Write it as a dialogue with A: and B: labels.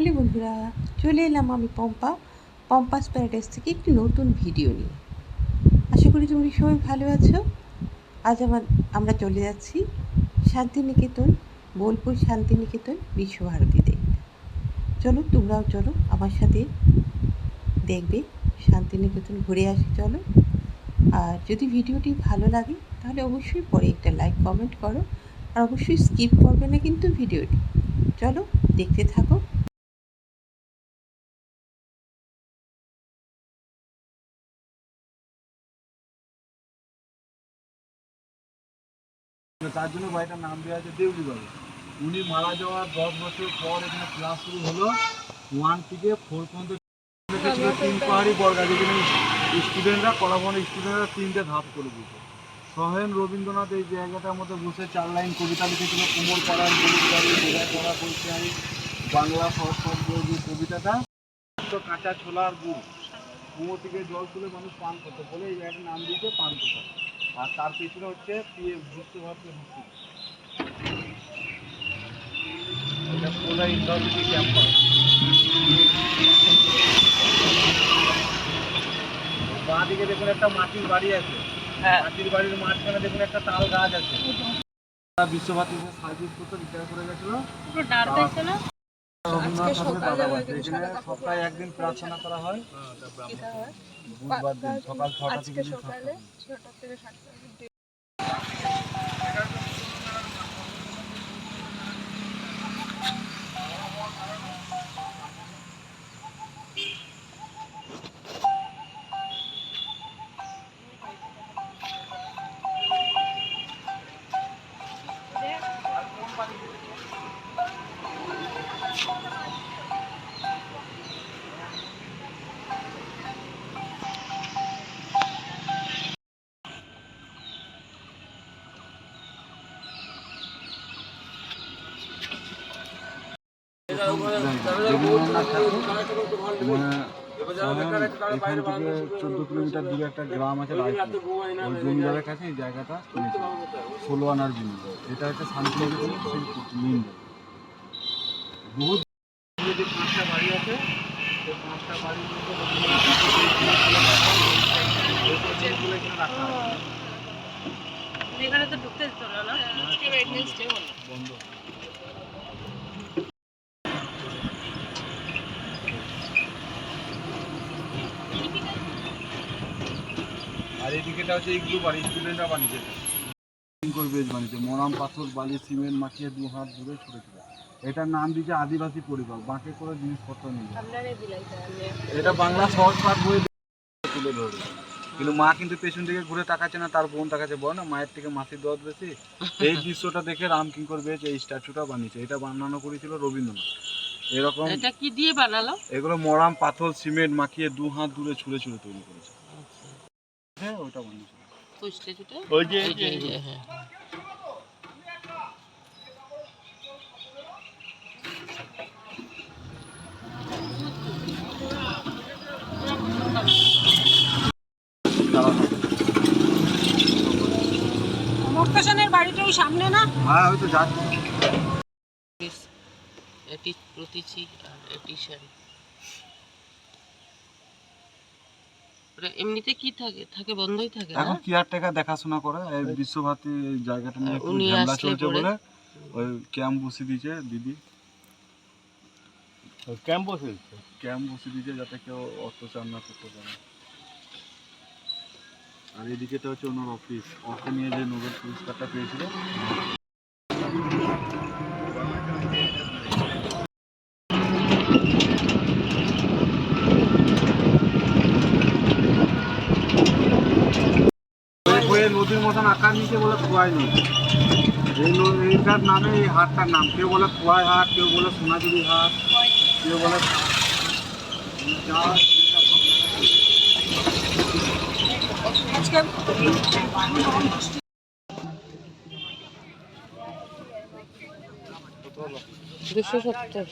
A: Hello বন্ধুরা, চলে এলাম আমি পম্পা, পম্পাস প্যারাডাইস থেকে একটি নতুন ভিডিও নিয়ে। আশা করি তোমরা সবাই ভালো আছো। আজ আমার, আমরা চলে যাচ্ছি শান্তিনিকেতন, বোলপুর শান্তিনিকেতন বিশ্বভারতী দেখতে। চলো, তোমরাও চলো আমার সাথে দেখবে শান্তিনিকেতন, ঘুরে আসি, চলো। আর যদি ভিডিওটি ভালো লাগে, তাহলে অবশ্যই পরে একটা লাইক, কমেন্ট করো। আর অবশ্যই স্কিপ করবে না কিন্তু ভিডিওটি। চলো, দেখতে থাকো।
B: তার জন্য বাড়িটার নাম দেওয়া আছে দেউলি বাড়ি উনি মারা যাওয়ার দশ বছর পর এখানে ক্লাস শুরু হলো। ওয়ান থেকে ফোর পর্যন্ত তিন পাহাড়ি বর্গা, যেখানে স্টুডেন্টরা কলাভবনের স্টুডেন্টরা তিনটে ধাপ করে দিত। সহেন রবীন্দ্রনাথ এই জায়গাটার মধ্যে বসে চার লাইন কবিতা লিখেছিল, কোমর পাড়ার গরিবাড়ি বোঝায় পড়া পরিচয় বাংলা সহস্র যে কবিতাটা। কাঁচা ছোলার গুড়, কুমোর থেকে জল তুলে মানুষ পান করতো, বলে এই জায়গাটার নাম দিয়েছে পান কোথা আর তার পেছনে হচ্ছে বিশ্বভারতী এটা ক্যাম্পাস বাঁ দিকে দেখুন একটা মাটির বাড়ি আছে। মাটির বাড়ির মাঝখানে দেখুন একটা তাল গাছ আছে। বিশ্বভারতীতে সার্ভিস করতে রিটায়ার করে গেছিল। সপ্তাহে একদিন প্রার্থনা করা হয়। বুধবার দিন সকাল ছটা থেকে দিন সাতটা ঠাকুর এখান থেকে চোদ্দ কিলোমিটার দূরে একটা গ্রাম আছে ওই জমিদারের কাছে এই জায়গাটা কিনেছে ষোলো আনার জমি এটা হচ্ছে শান্তিনিকেতন সেই মেন বহু যে পাঁচটা বাড়ি আছে সেই পাঁচটা বাড়ির মধ্যে রাখা এখানে
C: তো ঢুকতে দিত না
B: বন্ধ। এদিকেটা হচ্ছে ইগলু বাড়ি স্টুডেন্টরা বানিয়েছে। করে বানিয়েছে। মরাম পাথর বালি সিমেন্ট মাখিয়ে দু হাত দূরে ছড়েছিল এটার নাম দিয়েছে আদিবাসী পরিবার। বাঁকে করে জিনিসপত্র নিয়ে এটা বাংলা সহজ পাঠ বই তুলে ধরবে। কিন্তু মা কিন্তু পেছন দিকে ঘুরে তাকাচ্ছে না তার বোন তাকাচ্ছে বল না মায়ের থেকে মাসির দর বেশি? এই দৃশ্যটা দেখে রামকিঙ্কর বেশ এই স্ট্যাচুটা বানিয়েছে। এটা বানানো করেছিল রবীন্দ্রনাথ। এরকম
C: এটা কি দিয়ে বানালো?
B: এগুলো মরাম পাথর সিমেন্ট মাখিয়ে দু হাত দূরে ছুঁড়ে ছুঁড়ে তৈরি করেছে। হ্যাঁ ওটা
C: ওই স্ট্যাচুটা
B: ওই যে
C: হ্যাঁ। মুক্তাসনের বাড়িটা ওই সামনে না?
B: হ্যাঁ হয়তো যাচ্ছে।
C: এটি প্রতিচি আর এটি শাড়ি ওটা এমনিতে কি থাকে? থাকে বন্ধই থাকে না?
B: এখন কেয়ারটেকার দেখাশোনা করে এই বিশ্বভারতী জায়গাটা নিয়ে
C: আর উনি
B: ঝামেলা চলছে বলে ওই ক্যাম্প বসিয়ে দিয়েছে দিদি। ক্যাম্প বসে ক্যাম্প বসিয়ে দিয়েছে যাতে কেউ অত্যাচার না করতে পারে। আর এদিকেটা হচ্ছে ওনার অফিস ওকে নিয়ে যে নোবেল পুরস্কারটা পেয়েছিল। নদীর মতন আকার নিচে বলে খোয়াই নদী। এই এইটার নামে এই হাটটার নাম। কেউ বলে খোয়াই হাট, কেউ বলে সোনাঝুরি হাট, কেউ বলে
C: দুশো সত্তর।